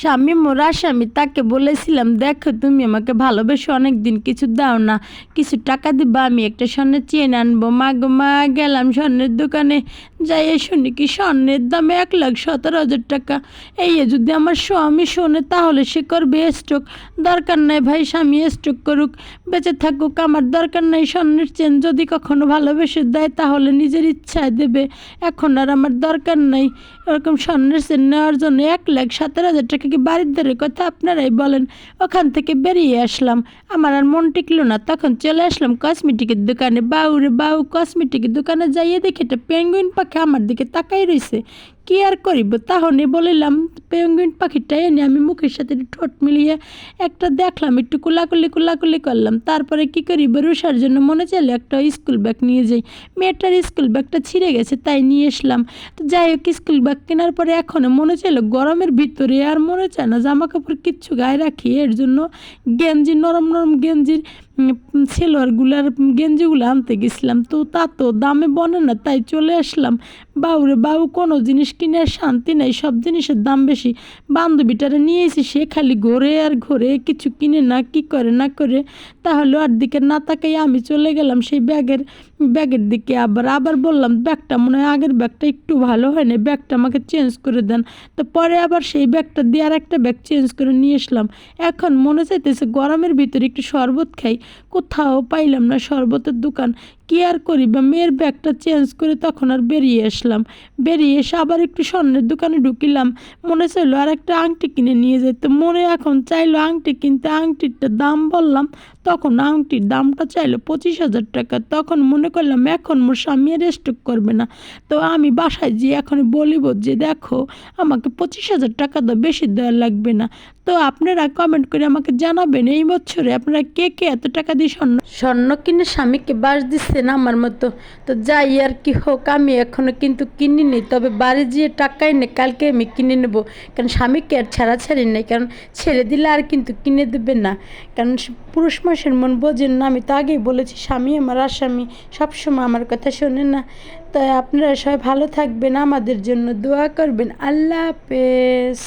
স্বামী মোর আসামি তাকে বলেছিলাম, দেখো তুমি আমাকে ভালোবেসে অনেক দিন কিছু দাও না, কিছু টাকা দিবা, আমি একটা স্বর্ণের চেন আনব। মা গো, মা গেলাম স্বর্ণের দোকানে, যাই শুনি কি স্বর্ণের দাম এক লাখ সতেরো হাজার টাকা। এই যদি আমার স্বামী শোনে, তাহলে সে করবে স্ট্রোক দরকার নাই ভাই, স্বামী স্ট্রোক করুক। বেঁচে থাকুক, আমার দরকার নাই স্বর্ণের চেন। যদি কখনো ভালোবেসে দেয়, তাহলে নিজের ইচ্ছায় দেবে। এখন আর আমার দরকার নাই। এরকম স্বর্ণের চেন নেওয়ার জন্য এক লাখ সতেরো হাজার টাকা কি বাড়ির দরের কথা আপনারাই বলেন? ওখান থেকে বেরিয়ে আসলাম। আমার আর মন টিকলো না, তখন চলে আসলাম কসমেটিকের দোকানে। বাউরে বাউ, কসমেটিকের দোকানে যাইয়ে দেখি একটা পেঙ্গুইন পাখি আমার দিকে তাকাই রয়েছে কি আর করিব? তাহলে বলিলাম, পেঙ্গুইন পাখিটা এনে আমি মুখের সাথে ঠোঁট মিলিয়ে একটা দেখলাম, একটু কুলাকুলি কুলাকুলি করলাম। তারপরে কি করিব? রুষার জন্য মনে চাইলো একটা স্কুল ব্যাগ নিয়ে যাই। মেয়েটার স্কুল ব্যাগটা ছিঁড়ে গেছে, তাই নিয়ে এসলাম। তো যাই হোক স্কুল ব্যাগ কেনার পরে এখনও মনে চাইলো গরমের ভিতরে আর মনে চায় না জামা কাপড় কিচ্ছু গায়ে রাখি। এর জন্য গেঞ্জি, নরম নরম গেঞ্জির সেলোয়ারগুলার গেঞ্জিগুলো আনতে গেছিলাম। তো তা তো দামে বনে না, তাই চলে আসলাম। বাউরে বাউ কোনো জিনিস কিনে শান্তি নেই, সব জিনিসের দাম বেশি। বান্ধবীটারে নিয়ে এসে সে খালি ঘোরে আর ঘোরে, কিছু কিনে না, কি করে না করে। তাহলে আর দিকে না তাকাই আমি চলে গেলাম সেই ব্যাগের ব্যাগের দিকে। আবার আবার বললাম, ব্যাগটা মনে হয় আগের ব্যাগটা একটু ভালো হয় না ব্যাগটা আমাকে চেঞ্জ করে দেন। তো পরে আবার সেই ব্যাগটা দিয়ে আর একটা ব্যাগ চেঞ্জ করে নিয়ে আসলাম। এখন মনে চাইতেছে গরমের ভিতরে একটু শরবত খাই। কোথাও পাইলাম না শরবতের দোকান। কি আর করি বা মেয়ের ব্যাগটা চেঞ্জ করে তখন আর বেরিয়ে আসলাম। বেরিয়ে এসে আবার একটু স্বর্ণের দোকানে ঢুকিলাম। মনে চাইলো আর একটা আংটি কিনে নিয়ে যেতে মনে এখন চাইলো আংটি কিনতে আংটির দাম বললাম। তখন আংটির দামটা চাইলো পঁচিশ হাজার টাকা। তখন মনে করলাম এখন মোর স্বামী আর করবে না। তো আমি বাসায় যেয়ে এখন বলিব যে দেখো, আমাকে পঁচিশ হাজার টাকা তো বেশি দেওয়া লাগবে না। তো আপনারা কমেন্ট করে আমাকে জানাবেন, এই বছরে আপনারা কে কে এত টাকা দিয়ে স্বর্ণ স্বর্ণ কিনে স্বামীকে বাস দিচ্ছেন আমার মতো। তো যাই, আর কি হোক, আমি এখনও কিন্তু কিনিনি তবে বাড়ি যেয়ে টাকাই নেই কালকে আমি কিনে নেব। কারণ স্বামীকে আর ছাড়াছাড়ি নেই। কারণ ছেড়ে দিলে আর কিন্তু কিনে দেবে না। কারণ পুরুষ মানুষের মন বোঝেন না। আমি তো আগেই বলেছি, স্বামী আমার আসামি। সবসময় আমার কথা শোনে না। তাই আপনারা সবাই ভালো থাকবেন। আমাদের জন্য দোয়া করবেন। আল্লাহ হাফেজ।